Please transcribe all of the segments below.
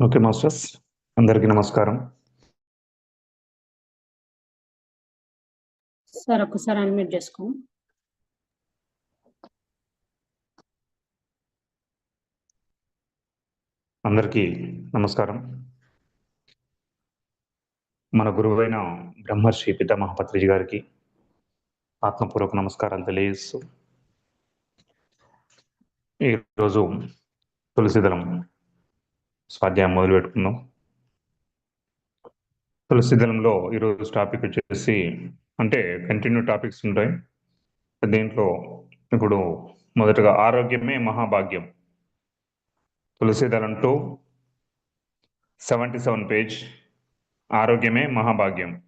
Okay masters. అందరికీ నమస్కారం. Sir ఒకసారి అన్మ్యూట్ చేసుకో అందరికీ నమస్కారం. మన గురువైన బ్రహ్మర్షి పితామహ పత్రిజీ గారికి ఆత్మపూర్వక నమస్కారాలు తెలియజేస్తూ ఈరోజు తులసిదళం స్వాధ్యాయం మొదలు పెట్టుకుందాం. తులసిదళంలో ఈరోజు టాపిక్ వచ్చేసి అంటే కంటిన్యూ టాపిక్స్ ఉంటాయి. దీంట్లో ఇప్పుడు మొదటగా ఆరోగ్యమే మహాభాగ్యం. Tulasidalam two seventy seven page ఆరోగ్యమే మహాభాగ్యం.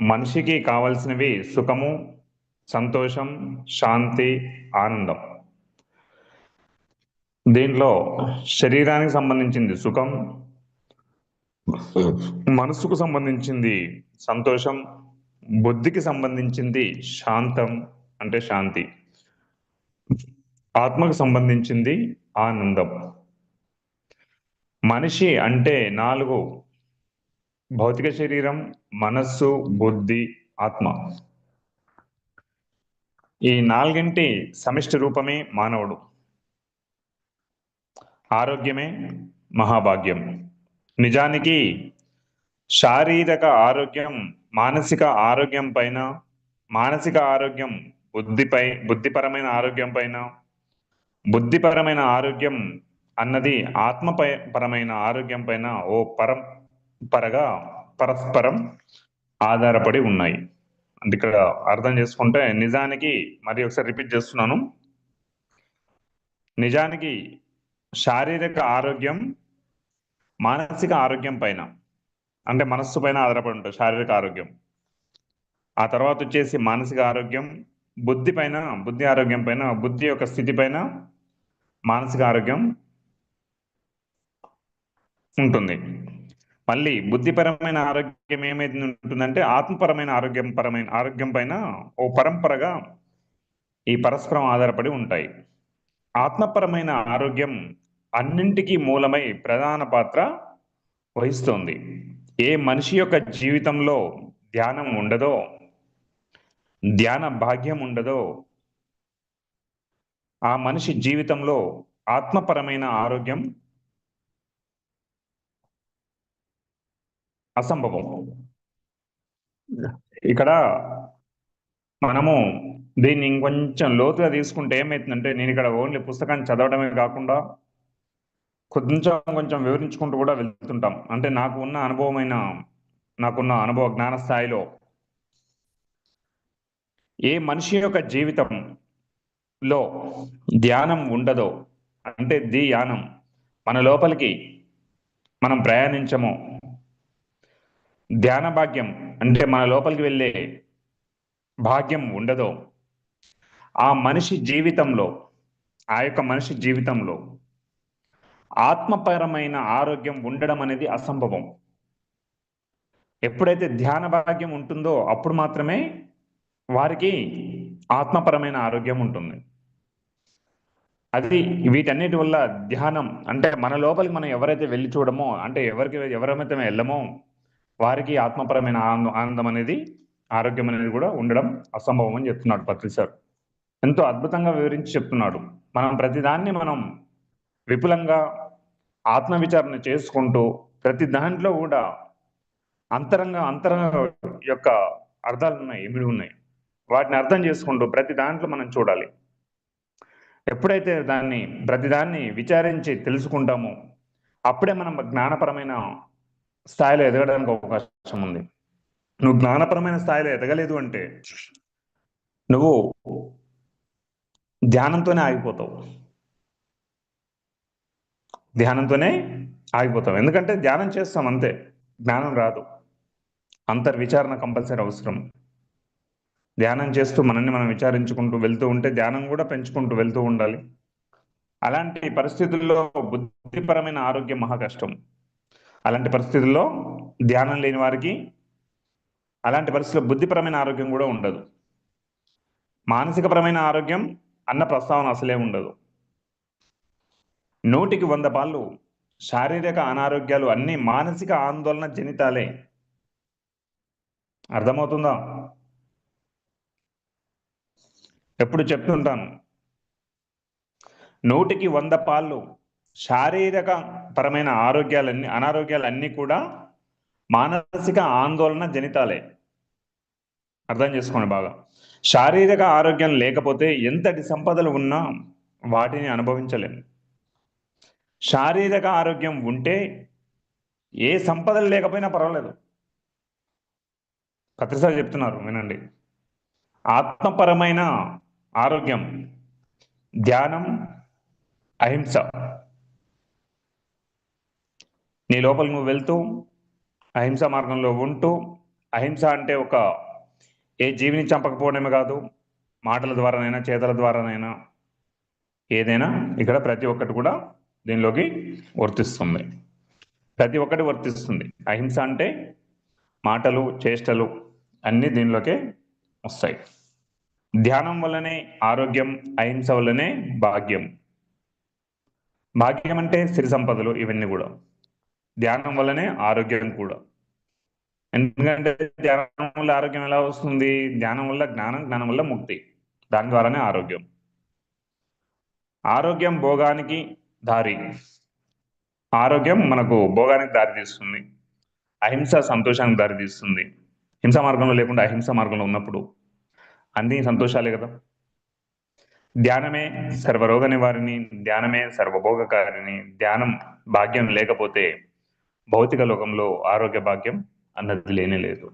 మనిషికి కావలసినవి సుఖము సంతోషం శాంతి ఆనందం. దీంట్లో శరీరానికి సంబంధించింది సుఖం మనసుకు సంబంధించింది సంతోషం బుద్ధికి సంబంధించింది శాంతం అంటే శాంతి ఆత్మకు సంబంధించింది ఆనందం. మనిషి అంటే నాలుగు భౌతిక శరీరం మనస్సు బుద్ధి ఆత్మ. ఈ నాలుగింటి సమిష్టి రూపమే మానవుడు. ఆరోగ్యమే మహాభాగ్యం. నిజానికి శారీరక ఆరోగ్యం మానసిక ఆరోగ్యం పైన మానసిక ఆరోగ్యం బుద్ధిపై బుద్ధిపరమైన ఆరోగ్యం పైన బుద్ధిపరమైన ఆరోగ్యం అన్నది ఆత్మపై పరమైన ఆరోగ్యం పైన ఓ పరంపరగా పరస్పరం ఆధారపడి ఉన్నాయి. అంటే ఇక్కడ అర్థం చేసుకుంటే నిజానికి మరి ఒకసారి రిపీట్ చేస్తున్నాను. నిజానికి శారీరక ఆరోగ్యం మానసిక ఆరోగ్యం పైన అంటే మనస్సు పైన ఆధారపడి ఉంటుంది శారీరక ఆరోగ్యం. ఆ తర్వాత వచ్చేసి మానసిక ఆరోగ్యం బుద్ధి పైన బుద్ధి ఆరోగ్యం పైన బుద్ధి యొక్క స్థితి పైన మానసిక ఆరోగ్యం ఉంటుంది. మళ్ళీ బుద్ధిపరమైన ఆరోగ్యం ఏమైతే ఉంటుందంటే ఆత్మపరమైన ఆరోగ్యం పరమైన ఆరోగ్యం పైన ఓ పరంపరగా ఈ పరస్పరం ఆధారపడి ఉంటాయి. ఆత్మపరమైన ఆరోగ్యం అన్నింటికీ మూలమై ప్రధాన పాత్ర వహిస్తుంది. ఏ మనిషి యొక్క జీవితంలో ధ్యానం ఉండదో ధ్యాన భాగ్యం ఉండదో ఆ మనిషి జీవితంలో ఆత్మపరమైన ఆరోగ్యం అసంభవం. ఇక్కడ మనము దీన్ని ఇంకొంచెం లోతుగా తీసుకుంటే ఏమవుతుందంటే నేను ఇక్కడ ఓన్లీ పుస్తకాన్ని చదవడమే కాకుండా కొంచెం కొంచెం వివరించుకుంటూ కూడా వెళ్తుంటాం. అంటే నాకు ఉన్న అనుభవమైన నాకున్న అనుభవ జ్ఞాన స్థాయిలో ఏ మనిషి యొక్క జీవితంలో ధ్యానం ఉండదో అంటే ధ్యానం మన లోపలికి మనం ప్రయాణించము. ధ్యాన భాగ్యం అంటే మన లోపలికి వెళ్ళే భాగ్యం ఉండదో ఆ మనిషి జీవితంలో ఆ యొక్క మనిషి జీవితంలో ఆత్మపరమైన ఆరోగ్యం ఉండడం అనేది అసంభవం. ఎప్పుడైతే ధ్యాన భాగ్యం ఉంటుందో అప్పుడు మాత్రమే వారికి ఆత్మపరమైన ఆరోగ్యం ఉంటుంది. అది వీటన్నిటి వల్ల ధ్యానం అంటే మన లోపలికి మనం ఎవరైతే వెళ్ళి చూడమో అంటే ఎవరికి ఎవరైతే వెళ్ళమో వారికి ఆత్మపరమైన ఆనందం అనేది ఆరోగ్యం అనేది కూడా ఉండడం అసంభవం అని చెప్తున్నాడు పత్రి సార్. ఎంతో అద్భుతంగా వివరించి చెప్తున్నాడు. మనం ప్రతిదాన్ని మనం విపులంగా ఆత్మవిచారణ చేసుకుంటూ ప్రతి దాంట్లో కూడా అంతరంగ అంతరంగ యొక్క అర్థాలు ఉన్నాయి ఇమిడి ఉన్నాయి? వాటిని అర్థం చేసుకుంటూ ప్రతి దాంట్లో మనం చూడాలి. ఎప్పుడైతే దాన్ని ప్రతిదాన్ని విచారించి తెలుసుకుంటామో అప్పుడే మనం జ్ఞానపరమైన స్థాయిలో ఎదగడానికి అవకాశం ఉంది. నువ్వు జ్ఞానపరమైన స్థాయిలో ఎదగలేదు అంటే నువ్వు ధ్యానంతోనే ఆగిపోతావు. ధ్యానంతోనే ఆగిపోతాం. ఎందుకంటే ధ్యానం చేస్తాం అంతే. జ్ఞానం రాదు. అంతర్విచారణ కంపల్సరీ అవసరం. ధ్యానం చేస్తూ మనల్ని మనం విచారించుకుంటూ వెళ్తూ ఉంటే ధ్యానం కూడా పెంచుకుంటూ వెళ్తూ ఉండాలి. అలాంటి పరిస్థితుల్లో బుద్ధిపరమైన ఆరోగ్యం మహా కష్టం. అలాంటి పరిస్థితుల్లో ధ్యానం లేని వారికి అలాంటి పరిస్థితుల్లో బుద్ధిపరమైన ఆరోగ్యం కూడా ఉండదు. మానసికపరమైన ఆరోగ్యం అన్న ప్రస్తావన అసలే ఉండదు. నూటికి వంద పాళ్ళు శారీరక అనారోగ్యాలు అన్ని మానసిక ఆందోళన జనితాలే. అర్థమవుతుందా? ఎప్పుడు చెప్తుంటాను. నూటికి వంద పాళ్ళు శారీరక పరమైన ఆరోగ్యాలన్నీ అనారోగ్యాలన్నీ కూడా మానసిక ఆందోళన జనితాలే. అర్థం చేసుకోండి బాగా. శారీరక ఆరోగ్యం లేకపోతే ఎంతటి సంపదలు ఉన్నా వాటిని అనుభవించలేము శారీరక ఆరోగ్యం ఉంటే ఏ సంపదలు లేకపోయినా పర్వాలేదు. ప్రతిసారి చెప్తున్నారు వినండి. ఆత్మపరమైన ఆరోగ్యం ధ్యానం అహింస. నీ లోపల నువ్వు వెళ్తూ అహింస మార్గంలో ఉంటూ అహింస అంటే ఒక ఏ జీవిని చంపకపోవడమే కాదు మాటల ద్వారానైనా చేతల ద్వారానైనా ఏదైనా ఇక్కడ ప్రతి ఒక్కటి కూడా దీనిలోకి వర్తిస్తుంది. ప్రతి ఒక్కటి వర్తిస్తుంది. అహింస అంటే మాటలు చేష్టలు అన్నీ దీనిలోకే వస్తాయి. ధ్యానం వల్లనే ఆరోగ్యం అహింస వల్లనే భాగ్యం. భాగ్యం అంటే సిరి సంపదలు ఇవన్నీ కూడా. ధ్యానం వల్లనే ఆరోగ్యం కూడా. ఎందుకంటే ధ్యానం వల్ల ఆరోగ్యం ఎలా వస్తుంది? ధ్యానం వల్ల జ్ఞానం జ్ఞానం వల్ల ముక్తి. దాని ద్వారానే ఆరోగ్యం. ఆరోగ్యం భోగానికి దారి. ఆరోగ్యం మనకు భోగానికి దారి తీస్తుంది. అహింస సంతోషానికి దారి తీస్తుంది. హింస మార్గంలో లేకుండా అహింస మార్గంలో ఉన్నప్పుడు అన్ని సంతోషాలే కదా. ధ్యానమే సర్వరోగ నివారిణి ధ్యానమే సర్వభోగకారిణి ధ్యానం భాగ్యం లేకపోతే భౌతిక లోకంలో ఆరోగ్య భాగ్యం అన్నది లేనే లేదు.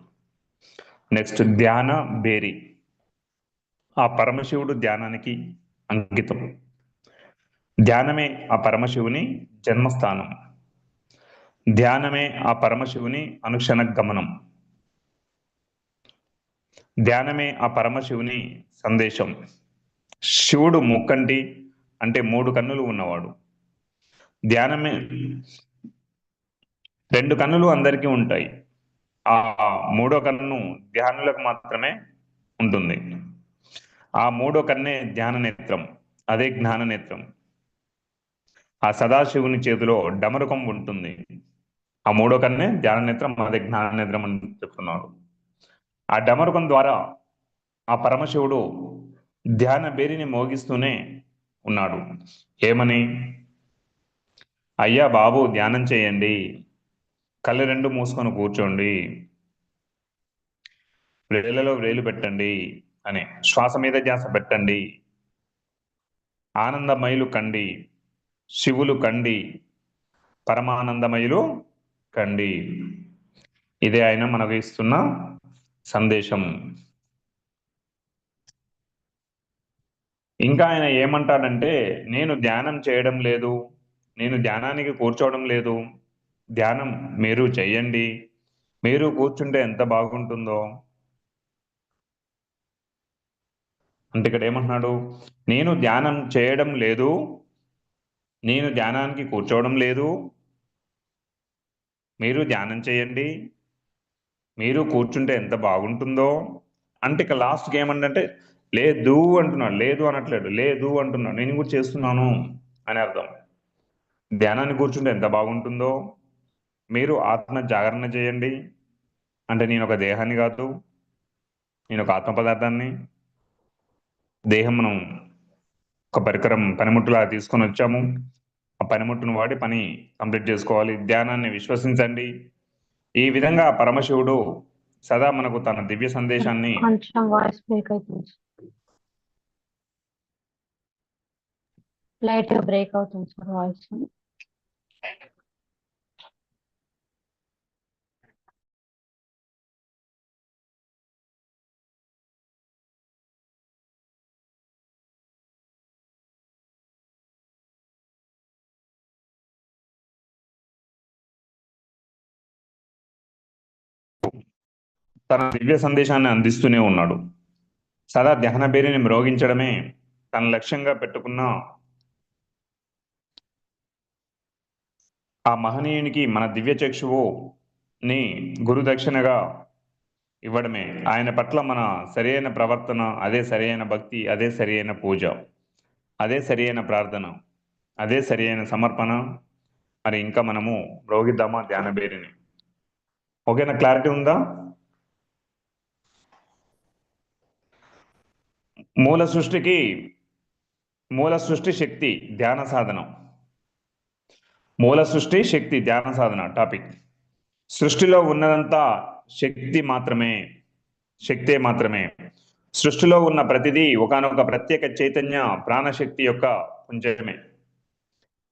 నెక్స్ట్ ధ్యాన బేరి. ఆ పరమశివుడు ధ్యానానికి అంకితం. ధ్యానమే ఆ పరమశివుని జన్మస్థానం. ధ్యానమే ఆ పరమశివుని అనుక్షణ గమనం ధ్యానమే ఆ పరమశివుని సందేశం. శివుడు ముక్కంటి అంటే మూడు కన్నులు ఉన్నవాడు. ధ్యానమే రెండు కన్నులు అందరికీ ఉంటాయి. ఆ మూడో కన్ను ధ్యానులకు మాత్రమే ఉంటుంది. ఆ మూడో కన్నే ధ్యాన నేత్రం అదే జ్ఞాన నేత్రం ఆ సదాశివుని చేతిలో డమరుకం ఉంటుంది. ఆ మూడో కన్నే ధ్యాన నేత్రం అదే జ్ఞాన నేత్రం అని చెప్తున్నారు. ఆ డమరుకం ద్వారా ఆ పరమశివుడు ధ్యాన బేరిని మోగిస్తూనే ఉన్నాడు. ఏమని? అయ్యా బాబు ధ్యానం చేయండి. కళ్ళు రెండు మూసుకొని కూర్చోండి. వేళ్ళలో వేలు పెట్టండి అని శ్వాస మీద ధ్యాస పెట్టండి. ఆనందమయులు కండి. శివులు కండి పరమానందమయులు కండి. ఇదే ఆయన మనకు ఇస్తున్న సందేశం. ఇంకా ఆయన ఏమంటాడంటే నేను ధ్యానం చేయడం లేదు నేను ధ్యానానికి కూర్చోవడం లేదు ధ్యానం మీరు చెయ్యండి మీరు కూర్చుంటే ఎంత బాగుంటుందో. అంటే ఇక్కడ ఏమంటున్నాడు నేను ధ్యానం చేయడం లేదు నేను ధ్యానానికి కూర్చోవడం లేదు. మీరు ధ్యానం చేయండి. మీరు కూర్చుంటే ఎంత బాగుంటుందో. అంటే ఇక లాస్ట్కి ఏమంటే లేదు అంటున్నాడు లేదు అనట్లేడు లేదు అంటున్నాడు నేను కూడా చేస్తున్నాను అని అర్థం. ధ్యానాన్ని కూర్చుంటే ఎంత బాగుంటుందో. మీరు ఆత్మ జాగరణ చేయండి. అంటే నేను ఒక దేహాన్ని కాదు నేను ఒక ఆత్మ పదార్థాన్ని దేహం మనం ఒక పరికరం పనిముట్టులా తీసుకొని వచ్చాము. ఆ పనిముట్టును వాడి పని కంప్లీట్ చేసుకోవాలి. ధ్యానాన్ని విశ్వసించండి. ఈ విధంగా పరమశివుడు సదా మనకు తన దివ్య సందేశాన్ని బ్రేక్ అవుతుంది. లైట్ బ్రేక్ అవుతుంది సార్ వాయిస్. తన దివ్య సందేశాన్ని అందిస్తూనే ఉన్నాడు. సదా ధ్యాన బేరిని మ్రోగించడమే తన లక్ష్యంగా పెట్టుకున్న ఆ మహనీయునికి మన దివ్య చక్షువు ని గురుదక్షిణగా ఇవ్వడమే. ఆయన పట్ల మన సరైన ప్రవర్తన అదే సరైన భక్తి అదే సరైన పూజ అదే సరైన ప్రార్థన అదే సరైన సమర్పణ. మరి ఇంకా మనము రోగిద్దామా ధ్యాన బేరిని? ఓకేనా క్లారిటీ ఉందా? మూల సృష్టికి మూల సృష్టి శక్తి ధ్యాన సాధనం. మూల సృష్టి శక్తి ధ్యాన సాధన టాపిక్. సృష్టిలో ఉన్నదంతా శక్తి మాత్రమే శక్తే మాత్రమే. సృష్టిలో ఉన్న ప్రతిదీ ఒకనొక ప్రత్యేక చైతన్య ప్రాణశక్తి యొక్క పుంజమే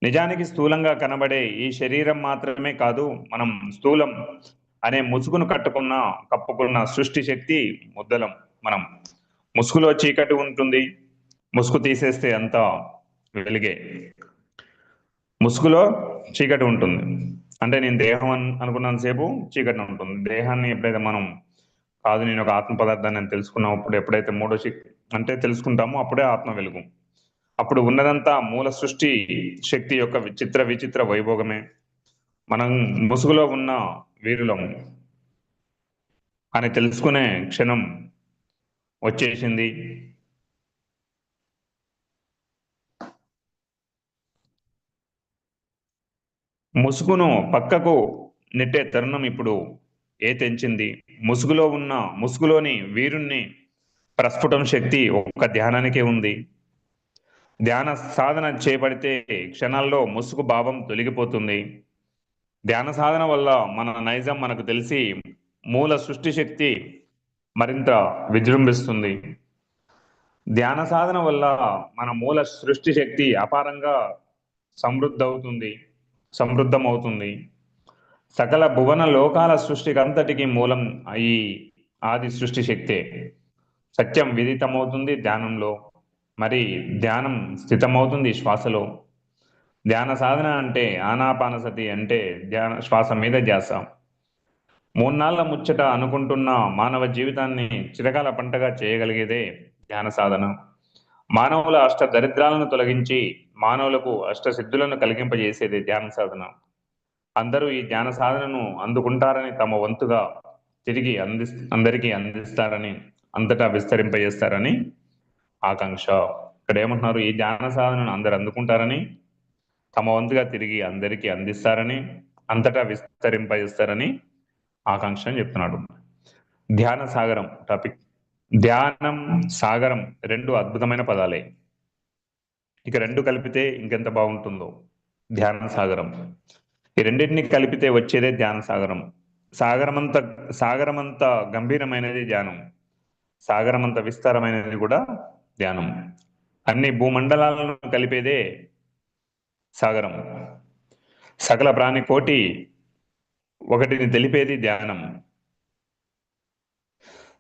నిజానికి స్థూలంగా కనబడే ఈ శరీరం మాత్రమే కాదు మనం స్థూలం అనే ముసుగును కట్టుకున్న కప్పుకున్న సృష్టి శక్తి ముద్దలం మనం. ముసుగులో చీకటి ఉంటుంది. ముసుగు తీసేస్తే అంతా వెలిగే. ముసుగులో చీకటి ఉంటుంది. అంటే నేను దేహం అనుకున్నంత అనుకున్నంతసేపు చీకటి ఉంటుంది. దేహాన్ని ఎప్పుడైతే మనం కాదు నేను ఒక ఆత్మ పదార్థాన్ని అని తెలుసుకున్నప్పుడు ఎప్పుడైతే మూడో శక్తి అంటే తెలుసుకుంటామో అప్పుడే ఆత్మ వెలుగు. అప్పుడు ఉన్నదంతా మూల సృష్టి శక్తి యొక్క విచిత్ర విచిత్ర వైభోగమే. మనం ముసుగులో ఉన్న వీరులం అని తెలుసుకునే క్షణం వచ్చేసింది. ముసుగును పక్కకు నెట్టే తరుణం ఇప్పుడు ఏ తెంచింది? ముసుగులో ఉన్న ముసుగులోని వీరుణ్ణి ప్రస్ఫుటం శక్తి ఒక్క ధ్యానానికే ఉంది. ధ్యాన సాధన చేపడితే క్షణాల్లో ముసుగు భావం తొలగిపోతుంది. ధ్యాన సాధన వల్ల మన నైజం మనకు తెలిసి మూల సృష్టి శక్తి మరింత విజృంభిస్తుంది. ధ్యాన సాధన వల్ల మన మూల సృష్టి శక్తి అపారంగా సమృద్ధి అవుతుంది సమృద్ధమవుతుంది. సకల భువన లోకాల సృష్టికి అంతటికి మూలం ఈ ఆది సృష్టి శక్తే. సత్యం విదితమవుతుంది ధ్యానంలో మరి ధ్యానం స్థితమవుతుంది శ్వాసలో. ధ్యాన సాధన అంటే ఆనాపానసతి అంటే ధ్యాన శ్వాస మీద ధ్యాస. మూన్నాళ్ళ ముచ్చట అనుకుంటున్న మానవ జీవితాన్ని చిరకాల పంటగా చేయగలిగేదే ధ్యాన సాధన. మానవుల అష్ట దరిద్రాలను తొలగించి మానవులకు అష్ట సిద్ధులను కలిగింపజేసేది ధ్యాన సాధన. అందరూ ఈ ధ్యాన సాధనను అందుకుంటారని తమ వంతుగా తిరిగి అంది అందరికీ అందిస్తారని అంతటా విస్తరింపజేస్తారని ఆకాంక్ష. ఇక్కడ ఏమంటున్నారు? ఈ ధ్యాన సాధనను అందరు అందుకుంటారని తమ వంతుగా తిరిగి అందరికీ అందిస్తారని అంతటా విస్తరింపజేస్తారని ఆకాంక్ష అని చెప్తున్నాడు. ధ్యాన సాగరం టాపిక్ ధ్యానం సాగరం రెండు అద్భుతమైన పదాలే. ఇక రెండు కలిపితే ఇంకెంత బాగుంటుందో? ధ్యాన సాగరం. ఈ రెండింటిని కలిపితే వచ్చేదే ధ్యాన సాగరం. సాగరమంత సాగరమంత గంభీరమైనది ధ్యానం. సాగరమంత విస్తారమైనది కూడా ధ్యానం. అన్ని భూమండలాలను కలిపేదే సాగరం. సకల ప్రాణి కోటి ఒకటిని తెలిపేది ధ్యానం.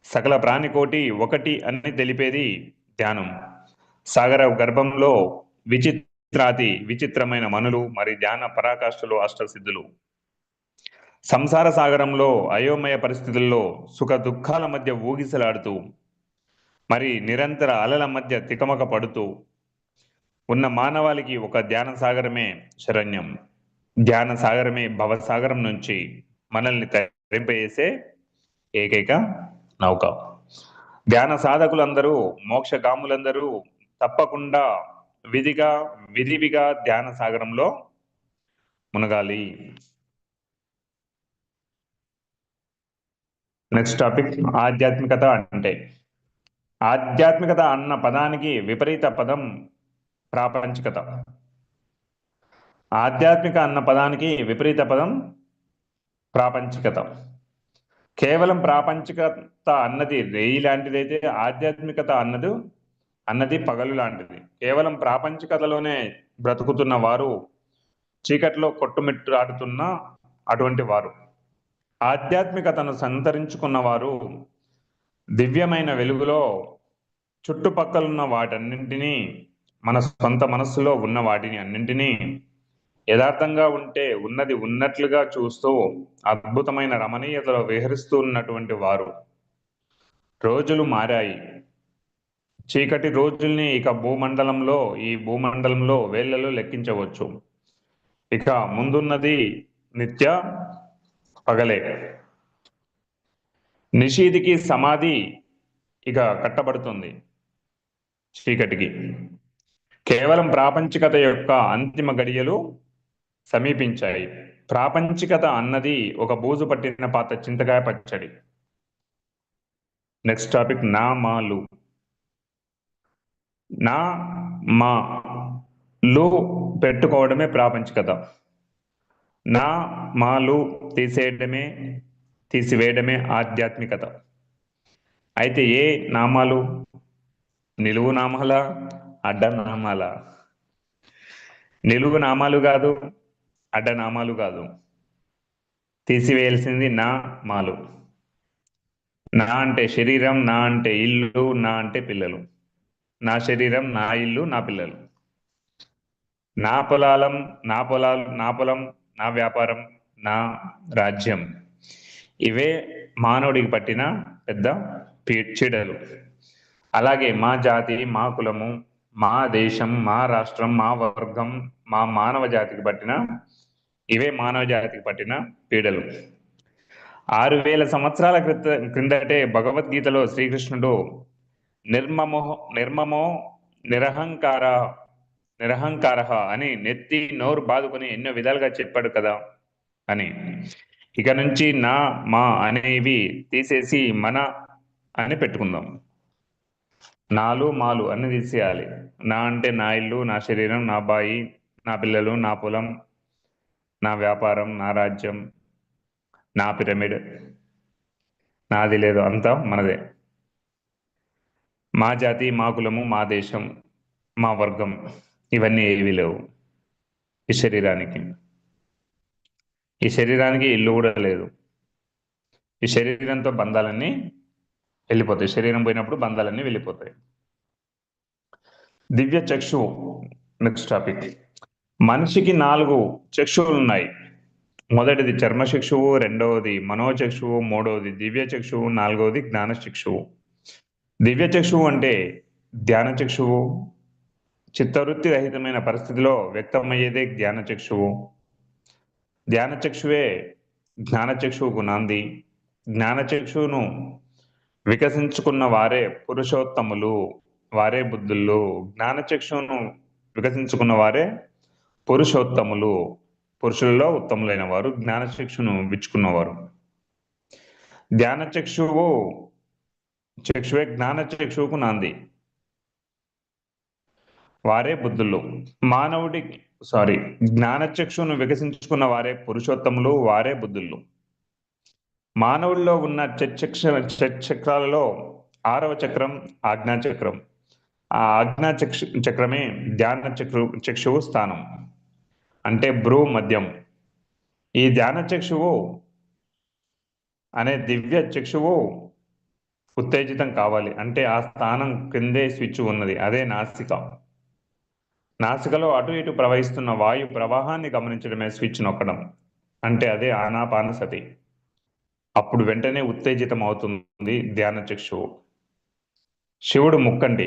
సకల ప్రాణికోటి ఒకటి అని తెలిపేది ధ్యానం. సాగర గర్భంలో విచిత్రాతి విచిత్రమైన మనులు మరి ధ్యాన పరాకాష్ఠలు అష్టసిద్ధులు. సంసార సాగరంలో అయోమయ పరిస్థితుల్లో సుఖ దుఃఖాల మధ్య ఊగిసలాడుతూ మరి నిరంతర అలల మధ్య తికమక పడుతూ ఉన్న మానవాళికి ఒక ధ్యాన సాగరమే శరణ్యం. ధ్యాన సాగరమే భవసాగరం నుంచి మనల్ని తరింపజేసే ఏకైక నౌక. ధ్యాన సాధకులందరూ మోక్షగాములందరూ తప్పకుండా విధిగా విధివిగా ధ్యాన సాగరంలో మునగాలి. నెక్స్ట్ టాపిక్ ఆధ్యాత్మికత అంటే. ఆధ్యాత్మికత అన్న పదానికి విపరీత పదం ప్రాపంచికత. ఆధ్యాత్మిక అన్న పదానికి విపరీత పదం ప్రాపంచికత. కేవలం ప్రాపంచికత అన్నది రేయి లాంటిదైతే ఆధ్యాత్మికత అన్నది అన్నది పగలు లాంటిది. కేవలం ప్రాపంచికతలోనే బ్రతుకుతున్న వారు చీకట్లో కొట్టుమిట్టాడుతున్న అటువంటి వారు. ఆధ్యాత్మికతను సంతరించుకున్న వారు దివ్యమైన వెలుగులో చుట్టుపక్కలున్న వాటన్నింటినీ మన సొంత మనస్సులో ఉన్న వాటిని అన్నింటినీ యథార్థంగా ఉంటే ఉన్నది ఉన్నట్లుగా చూస్తూ అద్భుతమైన రమణీయతలో విహరిస్తూ ఉన్నటువంటి వారు. రోజులు మారాయి. చీకటి రోజుల్ని ఇక భూమండలంలో ఈ భూమండలంలో వేళ్ళలో లెక్కించవచ్చు. ఇక ముందున్నది నిత్య పగలే. నిషీదికి సమాధి ఇక కట్టబడుతుంది చీకటికి. కేవలం ప్రాపంచికత యొక్క అంతిమ గడియలు సమీపించాయి. ప్రాపంచికత అన్నది ఒక బూజు పట్టిన పాత చింతకాయ పచ్చడి. నెక్స్ట్ టాపిక్ నామాలు నా మా లు పెట్టుకోవడమే ప్రాపంచికత. నా మాలు తీసేయడమే తీసివేయడమే ఆధ్యాత్మికత. అయితే ఏ నామాలు? నిలువు నామాల? అడ్డ నామాల నిలువు నామాలు కాదు. అడ్డ నామాలు కాదు. తీసివేయాల్సింది నా మాలు. నా అంటే శరీరం నా అంటే ఇల్లు నా అంటే పిల్లలు. నా శరీరం నా ఇల్లు నా పిల్లలు. నా పొలాలం నా పొలాలు నా పొలం నా వ్యాపారం నా రాజ్యం. ఇవే మానవుడికి పట్టిన పెద్ద చీడలు. అలాగే మా జాతి మా కులము మా దేశం మా రాష్ట్రం మా వర్గం మా మానవ జాతికి పట్టిన ఇవే మానవ జాతికి పట్టిన పీడలు. ఆరు వేల సంవత్సరాల క్రిత క్రిందటే భగవద్గీతలో శ్రీకృష్ణుడు నిర్మమో నిర్మమో నిరహంకార నిరహంకార అని నెత్తి నోరు బాదుకుని ఎన్నో విధాలుగా చెప్పాడు కదా అని. ఇక నుంచి నా మా అనేవి తీసేసి మన అని పెట్టుకుందాం. నాలు మాలు అన్ని తీసేయాలి. నా అంటే నా ఇల్లు నా శరీరం నా బాయి నా పిల్లలు నా పొలం నా వ్యాపారం నా రాజ్యం నా పిరమిడ్. నాది లేదు అంతా మనదే. మా జాతి మా కులము మా దేశం మా వర్గం ఇవన్నీ ఏవి లేవు. ఈ శరీరానికి. ఈ శరీరానికి ఇల్లు కూడా లేదు. ఈ శరీరంతో బంధాలన్నీ వెళ్ళిపోతాయి. శరీరం పోయినప్పుడు బంధాలన్నీ వెళ్ళిపోతాయి. దివ్య చక్షు నెక్స్ట్ టాపిక్ మనిషికి నాలుగు చక్షువులు ఉన్నాయి. మొదటిది చర్మ చక్షువు రెండవది మనోచక్షువు మూడవది దివ్య చక్షువు నాలుగవది జ్ఞాన చక్షువు. దివ్య చక్షువు అంటే ధ్యాన చక్షువు. చిత్తవృత్తి రహితమైన పరిస్థితిలో వ్యక్తమయ్యేదే ధ్యాన చక్షువు. ధ్యాన చక్షువే జ్ఞాన చక్షువుకు నాంది. జ్ఞాన చక్షువును వికసించుకున్న వారే పురుషోత్తములు వారే బుద్ధులు. జ్ఞాన చక్షువును వికసించుకున్న వారే పురుషోత్తములు. పురుషుల్లో ఉత్తములైన వారు జ్ఞానచక్షును విచ్చుకున్నవారు. ధ్యానచక్షువు చక్షువే జ్ఞానచక్షువుకు నాంది. వారే బుద్ధులు. మానవుడి సారీ జ్ఞానచక్షును వికసించుకున్న వారే పురుషోత్తములు వారే బుద్ధులు. మానవుల్లో ఉన్న చచ్చక్ష చక్రాలలో ఆరవ చక్రం ఆజ్ఞాచక్రం ఆ ఆజ్ఞా చక్ష చక్రమే ధ్యాన చక్రు చక్షువు స్థానం. అంటే భ్రూ మధ్యం. ఈ ధ్యాన చక్షువు అనే దివ్య చక్షువు ఉత్తేజితం కావాలి. అంటే ఆ స్థానం క్రిందే స్విచ్ ఉన్నది. అదే నాసిక. నాసికలో అటు ఇటు ప్రవహిస్తున్న వాయు ప్రవాహాన్ని గమనించడమే స్విచ్ నొక్కడం. అంటే అదే ఆనాపాన సతి. అప్పుడు వెంటనే ఉత్తేజితం అవుతుంది ధ్యాన చక్షువు శివుడు ముక్కండి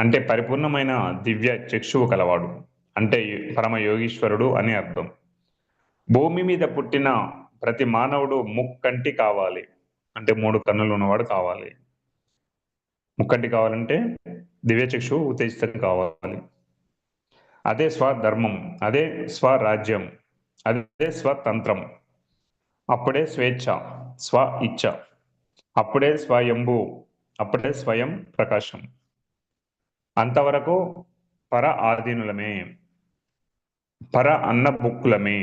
అంటే పరిపూర్ణమైన దివ్య చక్షువు కలవాడు. అంటే పరమ యోగీశ్వరుడు అని అర్థం. భూమి మీద పుట్టిన ప్రతి మానవుడు ముక్కంటి కావాలి. అంటే మూడు కన్నులు ఉన్నవాడు కావాలి. ముక్కంటి కావాలంటే దివ్య చక్షువు ఉత్తేజితం కావాలి. అదే స్వధర్మం అదే స్వరాజ్యం అదే స్వతంత్రం అప్పుడే స్వేచ్ఛ స్వ ఇచ్ఛ అప్పుడే స్వయంభు అప్పుడే స్వయం ప్రకాశం. అంతవరకు పర ఆధీనులమే పర అన్న బుక్కులమే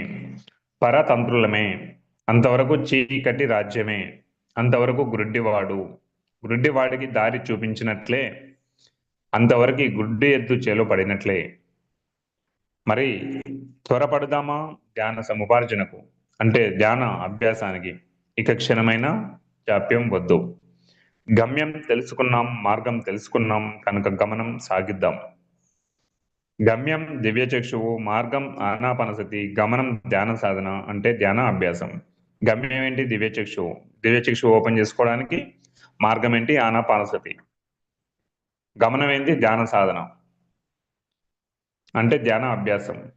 పరతంత్రులమే అంతవరకు చీకటి రాజ్యమే అంతవరకు గుడ్డివాడు. గుడ్డివాడికి దారి చూపించినట్లే అంతవరకు గుడ్డి ఎద్దు చేలో పడినట్లే. మరి త్వరపడదామా ధ్యాన సముపార్జనకు? అంటే ధ్యాన అభ్యాసానికి ఇక క్షణమైన జాప్యం వద్దు. గమ్యం తెలుసుకున్నాం మార్గం తెలుసుకున్నాం కనుక గమనం సాగిద్దాం. గమ్యం దివ్య చక్షువు మార్గం ఆనాపనసతి గమనం ధ్యాన సాధన అంటే ధ్యాన అభ్యాసం. గమ్యం ఏంటి? దివ్యచక్షువు. దివ్యచక్షువు ఓపెన్ చేసుకోవడానికి మార్గం ఏంటి? ఆనాపానసతి. గమనం ఏంటి? ధ్యాన సాధన. అంటే ధ్యాన అభ్యాసం.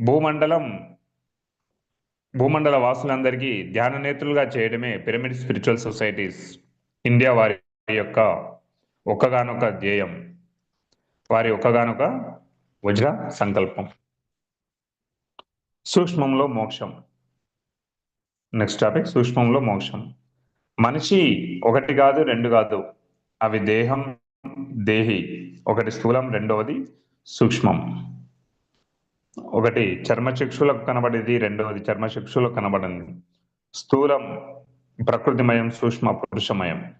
భూమండలం భూమండల వాసులందరికీ ధ్యాన నేతలుగా చేయడమే పిరమిడ్ స్పిరిచువల్ సొసైటీస్ ఇండియా వారి యొక్క ఒక్కగానొక ధ్యేయం. వారి ఒక్కగానొక వజ్ర సంకల్పం. సూక్ష్మంలో మోక్షం. నెక్స్ట్ టాపిక్ సూక్ష్మంలో మోక్షం. మనిషి ఒకటి కాదు రెండు కాదు. అవి దేహం దేహి. ఒకటి స్థూలం రెండవది సూక్ష్మం. ఒకటి చర్మచక్షులకు కనబడేది. రెండవది చర్మచక్షులకు కనబడింది స్థూలం ప్రకృతిమయం సూక్ష్మ పురుషమయం.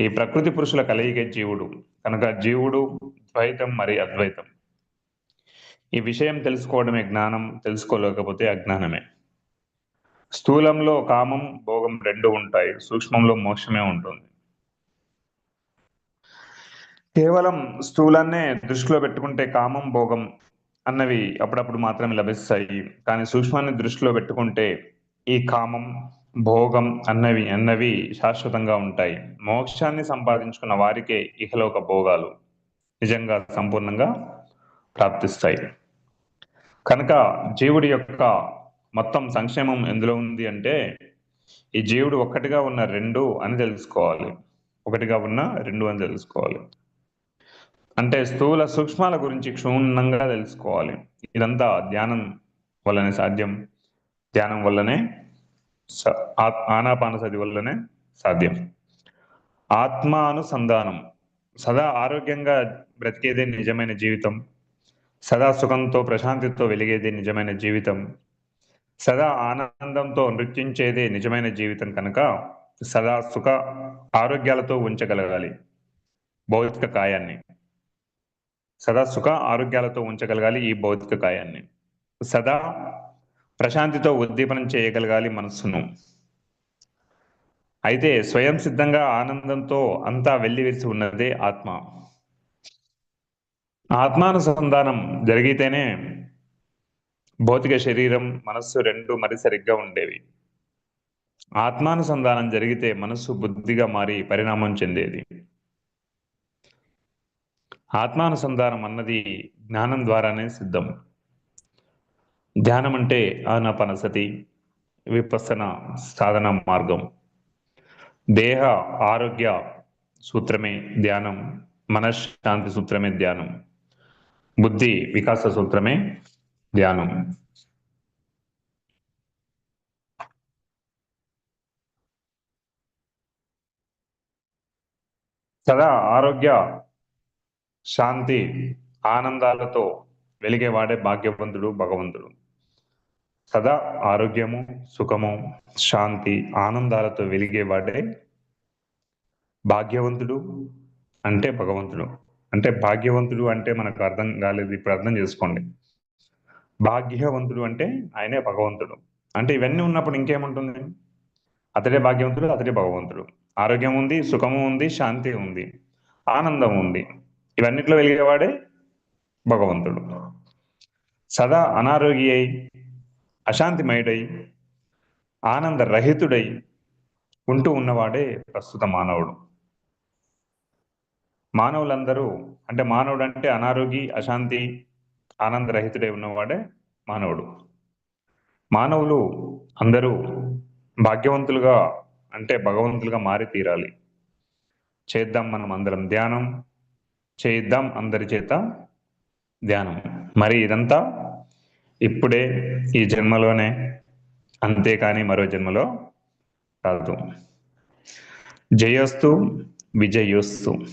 ఈ ప్రకృతి పురుషుల కలయికే జీవుడు. కనుక జీవుడు ద్వైతం మరి అద్వైతం. ఈ విషయం తెలుసుకోవడమే జ్ఞానం తెలుసుకోలేకపోతే అజ్ఞానమే. స్థూలంలో కామం భోగం రెండు ఉంటాయి. సూక్ష్మంలో మోక్షమే ఉంటుంది. కేవలం స్థూలాన్నే దృష్టిలో పెట్టుకుంటే కామం భోగం అన్నవి అప్పుడప్పుడు మాత్రమే లభిస్తాయి. కానీ సూక్ష్మాన్ని దృష్టిలో పెట్టుకుంటే ఈ కామం భోగం అన్నవి అన్నవి శాశ్వతంగా ఉంటాయి. మోక్షాన్ని సంపాదించుకున్న వారికే ఇహలోక భోగాలు నిజంగా సంపూర్ణంగా ప్రాప్తిస్తాయి. కనుక జీవుడి యొక్క మొత్తం సంక్షేమం ఎందులో ఉంది అంటే ఈ జీవుడు ఒక్కటిగా ఉన్న రెండు అని తెలుసుకోవాలి. ఒకటిగా ఉన్న రెండు అని తెలుసుకోవాలి. అంటే స్థూల సూక్ష్మాల గురించి క్షుణ్ణంగా తెలుసుకోవాలి. ఇదంతా ధ్యానం వల్లనే సాధ్యం. ధ్యానం వల్లనే స- సతి వల్లనే సాధ్యం. ఆత్మానుసంధానం. సదా ఆరోగ్యంగా బ్రతికేదే నిజమైన జీవితం. సదా సుఖంతో ప్రశాంతితో వెలిగేదే నిజమైన జీవితం. సదా ఆనందంతో నృత్యించేదే నిజమైన జీవితం కనుక సదా సుఖ ఆరోగ్యాలతో ఉంచగలగాలి. భౌతిక కాయాన్ని. సదా సుఖ ఆరోగ్యాలతో ఉంచగలగాలి ఈ భౌతిక కాయాన్ని సదా ప్రశాంతితో ఉద్దీపనం చేయగలగాలి మనస్సును. అయితే స్వయం సిద్ధంగా ఆనందంతో అంతా వెల్లివిరిసి ఉన్నదే ఆత్మ. ఆత్మానుసంధానం జరిగితేనే భౌతిక శరీరం మనస్సు రెండు మరి సరిగ్గా ఉండేవి. ఆత్మానుసంధానం జరిగితే మనస్సు బుద్ధిగా మారి పరిణామం చెందేది. ఆత్మానుసంధానం అన్నది జ్ఞానం ద్వారానే సిద్ధం. ధ్యానం అంటే అనపనసతి విపసన సాధన మార్గం. దేహ ఆరోగ్య సూత్రమే ధ్యానం మనశ్శాంతి సూత్రమే ధ్యానం. బుద్ధి వికాస సూత్రమే ధ్యానం. సదా ఆరోగ్య శాంతి ఆనందాలతో వెలిగేవాడే భాగ్యవంతుడు భగవంతుడు. సదా ఆరోగ్యము సుఖము శాంతి ఆనందాలతో వెలిగేవాడే భాగ్యవంతుడు అంటే భగవంతుడు. అంటే భాగ్యవంతుడు అంటే మనకు అర్థం కాలేదు ఇప్పుడు అర్థం చేసుకోండి. భాగ్యవంతుడు అంటే ఆయనే భగవంతుడు. అంటే ఇవన్నీ ఉన్నప్పుడు ఇంకేముంటుంది? అతడే భాగ్యవంతుడు అతడే భగవంతుడు. ఆరోగ్యం ఉంది సుఖము ఉంది శాంతి ఉంది ఆనందం ఉంది. ఇవన్నిట్లో వెలిగేవాడే భగవంతుడు. సదా అనారోగ్య అయి అశాంతిమయుడై ఆనంద రహితుడై ఉంటూ ఉన్నవాడే ప్రస్తుత మానవుడు. మానవులందరూ అంటే మానవుడు అంటే అనారోగ్య అశాంతి ఆనందరహితుడై ఉన్నవాడే మానవుడు. మానవులు అందరూ భాగ్యవంతులుగా అంటే భగవంతులుగా మారి తీరాలి. చేద్దాం మనం అందరం ధ్యానం. చేద్దాం అందరి చేత ధ్యానం. మరి ఇదంతా ఇప్పుడే ఈ జన్మలోనే అంతేకాని మరో జన్మలో కాదు. జయోస్తు విజయోస్తు.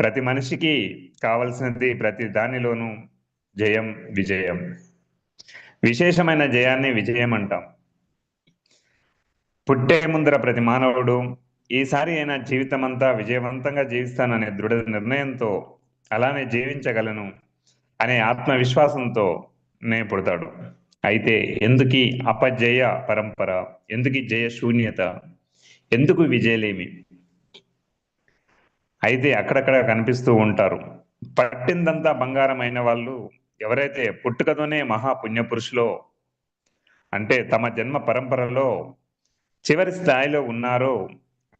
ప్రతి మనిషికి కావలసినది ప్రతి దానిలోనూ జయం విజయం. విశేషమైన జయాన్ని విజయం అంటాం. పుట్టే ముందర ప్రతి మానవుడు ఈసారి అయినా జీవితం అంతా విజయవంతంగా జీవిస్తాననే దృఢ నిర్ణయంతో అలానే జీవించగలను అనే ఆత్మవిశ్వాసంతో నే పుడతాడు అయితే ఎందుకు అపజయ పరంపర? ఎందుకు జయ శూన్యత? ఎందుకు విజయలేమి? అయితే అక్కడక్కడ కనిపిస్తూ ఉంటారు. పట్టిందంతా బంగారమైన వాళ్ళు ఎవరైతే పుట్టుకతోనే మహా పుణ్యపురుషులో అంటే తమ జన్మ పరంపరలో చివరి స్థాయిలో ఉన్నారో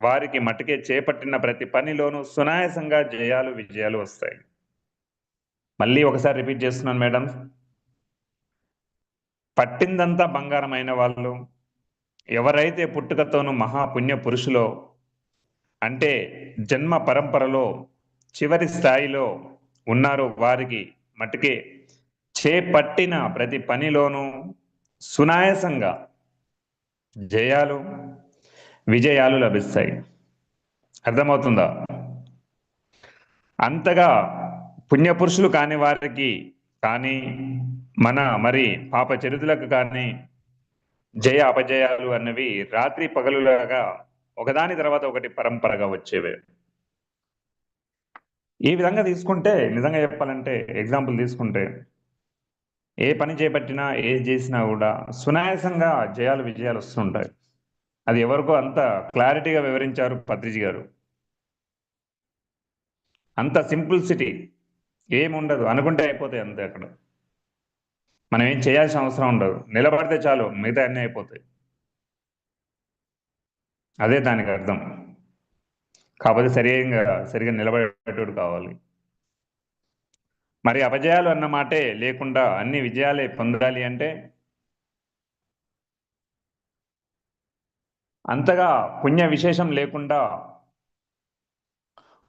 వారికి మటుకే చేపట్టిన ప్రతి పనిలోనూ సునాయాసంగా జయాలు విజయాలు వస్తాయి. మళ్ళీ ఒకసారి రిపీట్ చేస్తున్నాను మేడం. పట్టిందంతా బంగారమైన వాళ్ళు. ఎవరైతే పుట్టుకతోనూ మహాపుణ్య పురుషులో అంటే జన్మ పరంపరలో చివరి స్థాయిలో ఉన్నారో వారికి మటుకే చేపట్టిన ప్రతి పనిలోనూ సునాయాసంగా జయాలు విజయాలు లభిస్తాయి. అర్థమవుతుందా? అంతగా పుణ్యపురుషులు కాని వారికి కానీ మన మరి పాప చరితులకు కానీ జయ అపజయాలు అన్నవి రాత్రి పగలులాగా ఒకదాని తర్వాత ఒకటి పరంపరగా వచ్చేవే. ఈ విధంగా తీసుకుంటే నిజంగా చెప్పాలంటే ఎగ్జాంపుల్ తీసుకుంటే ఏ పని చేపట్టినా ఏది చేసినా కూడా సునాయాసంగా జయాలు విజయాలు వస్తుంటాయి. అది ఎవరికో అంత క్లారిటీగా వివరించారు పత్రిజీ గారు. అంత సింప్లిసిటీ ఏముండదు. అనుకుంటే అయిపోతాయి అంతే అక్కడ. మనం ఏం చేయాల్సిన అవసరం ఉండదు. నిలబడితే చాలు మిగతా అన్నీ అయిపోతాయి. అదే దానికి అర్థం. కాకపోతే సరిగా సరిగా నిలబడేటోడు కావాలి. మరి అపజయాలు అన్నమాటే లేకుండా అన్ని విజయాలే పొందాలి అంటే అంతగా పుణ్య విశేషం లేకుండా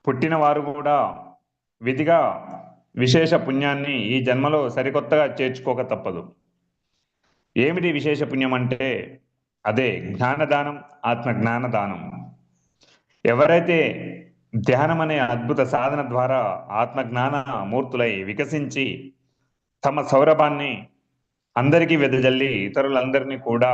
పుట్టిన వారు కూడా విధిగా విశేష పుణ్యాన్ని ఈ జన్మలో సరికొత్తగా చేర్చుకోక తప్పదు. ఏమిటి విశేష పుణ్యం అంటే? అదే జ్ఞానదానం ఆత్మ జ్ఞానదానం ఎవరైతే ధ్యానం అనే అద్భుత సాధన ద్వారా ఆత్మ జ్ఞాన మూర్తులై వికసించి తమ సౌరభాన్ని అందరికీ వెదజల్లి ఇతరులందరినీ కూడా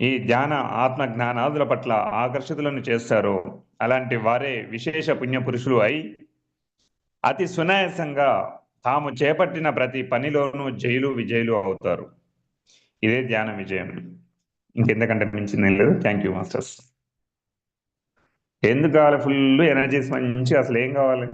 ఈ ధ్యాన ఆత్మ జ్ఞానాదుల పట్ల ఆకర్షితులను చేస్తారు. అలాంటి వారే విశేష పుణ్య పురుషులు అయి అతి సునాయాసంగా తాము చేపట్టిన ప్రతి పనిలోనూ జైలు విజయులు అవుతారు. ఇదే ధ్యాన విజయం. ఇంకెందుకంటే మించింది లేదు. థ్యాంక్ యూ మాస్టర్స్ ఎందుకు కావాలి? ఫుల్ ఎనర్జీస్ మంచి అసలు ఏం కావాలి?